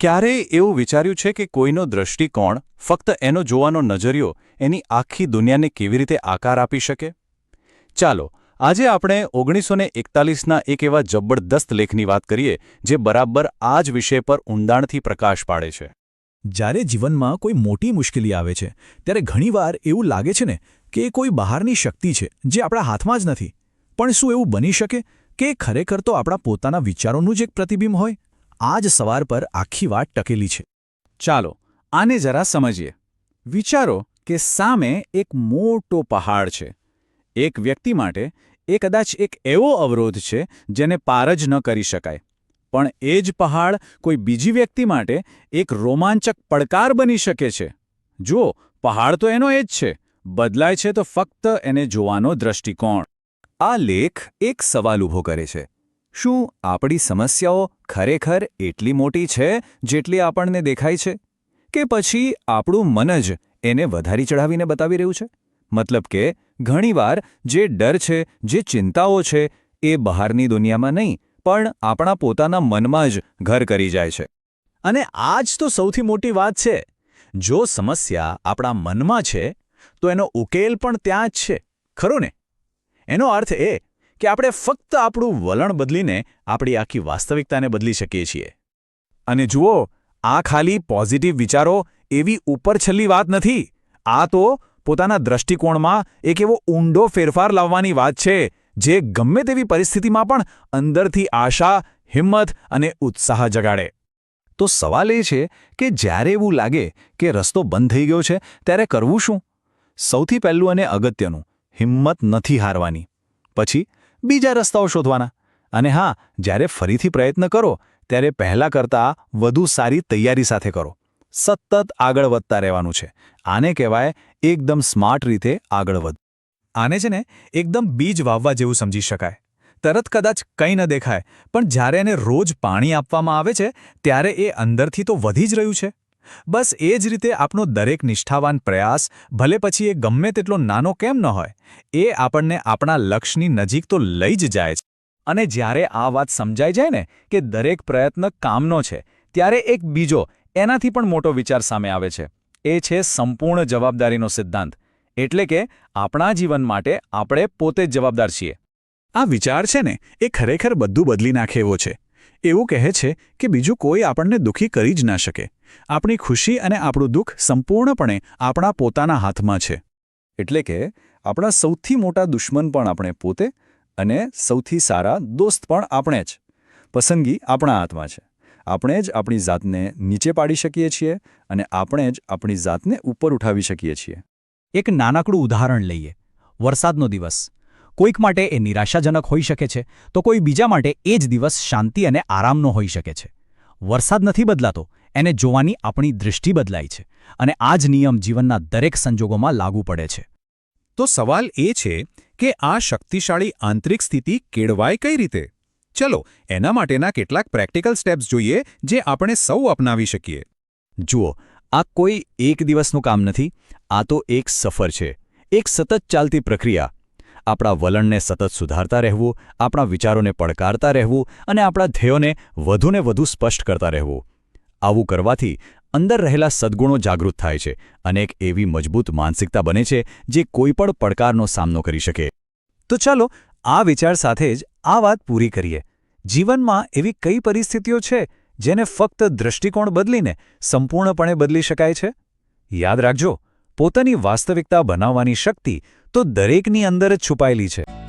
ક્યારેય એવું વિચાર્યું છે કે કોઈનો દૃષ્ટિકોણ ફક્ત એનો જોવાનો નજરિયો એની આખી દુનિયાને કેવી રીતે આકાર આપી શકે? ચાલો, આજે આપણે ઓગણીસો ને એકતાલીસના એક એવા જબરદસ્ત લેખની વાત કરીએ જે બરાબર આ જ વિષય પર ઊંડાણથી પ્રકાશ પાડે છે. જ્યારે જીવનમાં કોઈ મોટી મુશ્કેલી આવે છે, ત્યારે ઘણીવાર એવું લાગે છે ને કે કોઈ બહારની શક્તિ છે જે આપણા હાથમાં જ નથી. પણ શું એવું બની શકે કે ખરેખર તો આપણા પોતાના વિચારોનું જ એક પ્રતિબિંબ હોય? આ જ સવાર પર આખી વાત ટકેલી છે. ચાલો, આને જરા સમજીએ. વિચારો કે સામે એક મોટો પહાડ છે. એક વ્યક્તિ માટે એ કદાચ એક એવો અવરોધ છે જેને પાર જ ન કરી શકાય. પણ એ જ પહાડ કોઈ બીજી વ્યક્તિ માટે એક રોમાંચક પડકાર બની શકે છે. જુઓ, પહાડ તો એનો એ જ છે. બદલાય છે તો ફક્ત એને જોવાનો દ્રષ્ટિકોણ. આ લેખ એક સવાલ ઊભો કરે છે. શું આપણી સમસ્યાઓ ખરેખર એટલી મોટી છે જેટલી આપણને દેખાય છે? કે પછી આપણું મન જ એને વધારી ચઢાવીને બતાવી રહ્યું છે? મતલબ કે ઘણીવાર જે ડર છે, જે ચિંતાઓ છે, એ બહારની દુનિયામાં નહીં, પણ આપણા પોતાના મનમાં જ ઘર કરી જાય છે. અને આ જ તો સૌથી મોટી વાત છે. જો સમસ્યા આપણા મનમાં છે, તો એનો ઉકેલ પણ ત્યાં જ છે. ખરો ને? એનો અર્થ એ કે આપણે ફક્ત આપણું વલણ બદલીને આપણી આખી વાસ્તવિકતાને બદલી શકીએ છીએ. અને જુઓ, આ ખાલી પોઝિટિવ વિચારો એવી ઉપરછલ્લી વાત નથી. આ તો પોતાના દ્રષ્ટિકોણમાં એક એવો ઊંડો ફેરફાર લાવવાની વાત છે, જે ગમે તેવી પરિસ્થિતિમાં પણ અંદરથી આશા, હિંમત અને ઉત્સાહ જગાડે. તો સવાલ એ છે કે જ્યારે એવું લાગે કે રસ્તો બંધ થઈ ગયો છે, ત્યારે કરવું શું? સૌથી પહેલું અને અગત્યનું, હિંમત નથી હારવાની. પછી બીજા રસ્તાઓ શોધવાના. અને હા, જ્યારે ફરીથી પ્રયત્ન કરો, ત્યારે પહેલાં કરતાં વધુ સારી તૈયારી સાથે કરો. સતત આગળ વધતા રહેવાનું છે. આને કહેવાય એકદમ સ્માર્ટ રીતે આગળ વધ. આને છે ને એકદમ બીજ વાવવા જેવું સમજી શકાય. તરત કદાચ કંઈ ન દેખાય, પણ જ્યારે એને રોજ પાણી આપવામાં આવે છે, ત્યારે એ અંદરથી તો વધી જ રહ્યું છે. બસ એ જ રીતે આપણો દરેક નિષ્ઠાવાન પ્રયાસ, ભલે પછી એ ગમે તેટલો નાનો કેમ ન હોય, એ આપણને આપણા લક્ષ્યની નજીક તો લઈ જ જાય છે. અને જ્યારે આ વાત સમજાઈ જાય ને કે દરેક પ્રયત્ન કામનો છે, ત્યારે એક બીજો, એનાથી પણ મોટો વિચાર સામે આવે છે. એ છે સંપૂર્ણ જવાબદારીનો સિદ્ધાંત, એટલે કે આપણા જીવન માટે આપણે પોતે જ જવાબદાર છીએ. આ વિચાર છે ને, એ ખરેખર બધું બદલી નાખે એવો છે. એવું કહે છે કે બીજું કોઈ આપણને દુઃખી કરી જ ના શકે. આપણી ખુશી અને આપણું દુઃખ સંપૂર્ણપણે આપણા પોતાના હાથમાં છે. એટલે કે, આપણા સૌથી મોટા દુશ્મન પણ આપણે પોતે અને સૌથી સારા દોસ્ત પણ આપણે જ. પસંદગી આપણા હાથમાં છે. આપણે જ આપણી જાતને નીચે પાડી શકીએ છીએ અને આપણે જ આપણી જાતને ઉપર ઉઠાવી શકીએ છીએ. એક નાનકડું ઉદાહરણ લઈએ. વરસાદનો દિવસ. કોઈક માટે એ નિરાશાજનક હોઈ શકે છે, તો કોઈ બીજા માટે એ જ દિવસ શાંતિ અને આરામનો હોઈ શકે છે. વરસાદ નથી બદલાતો એને જોવાની આપણી દૃષ્ટિ બદલાય છે અને આ જ નિયમ જીવનના દરેક સંજોગોમાં લાગુ પડે છે. તો સવાલ એ છે કે આ શક્તિશાળી આંતરિક સ્થિતિ કેળવાય કઈ રીતે? ચલો, એના માટેના કેટલાક પ્રેક્ટિકલ સ્ટેપ્સ જોઈએ જે આપણે સૌ અપનાવી શકીએ. જુઓ, આ કોઈ એક દિવસનું કામ નથી, આ તો એક સફર છે. એક સતત ચાલતી પ્રક્રિયા. આપણા વલણને સતત સુધારતા રહેવું, આપણા વિચારોને પડકારતા રહેવું અને આપણા ધ્યેયોને વધુને વધુ સ્પષ્ટ કરતા રહેવું. આવું કરવાથી અંદર રહેલા સદ્ગુણો જાગૃત થાય છે અને એક એવી મજબૂત માનસિકતા બને છે જે કોઈપણ પડકારનો સામનો કરી શકે. તો ચાલો આ વિચાર સાથે જ આ વાત પૂરી કરીએ. જીવનમાં એવી કઈ પરિસ્થિતિઓ છે જેને ફક્ત દૃષ્ટિકોણ બદલીને સંપૂર્ણપણે બદલી શકાય છે? યાદ રાખજો, પોતાની વાસ્તવિકતા બનાવવાની શક્તિ તો દરેકની અંદર જ છુપાયેલી છે.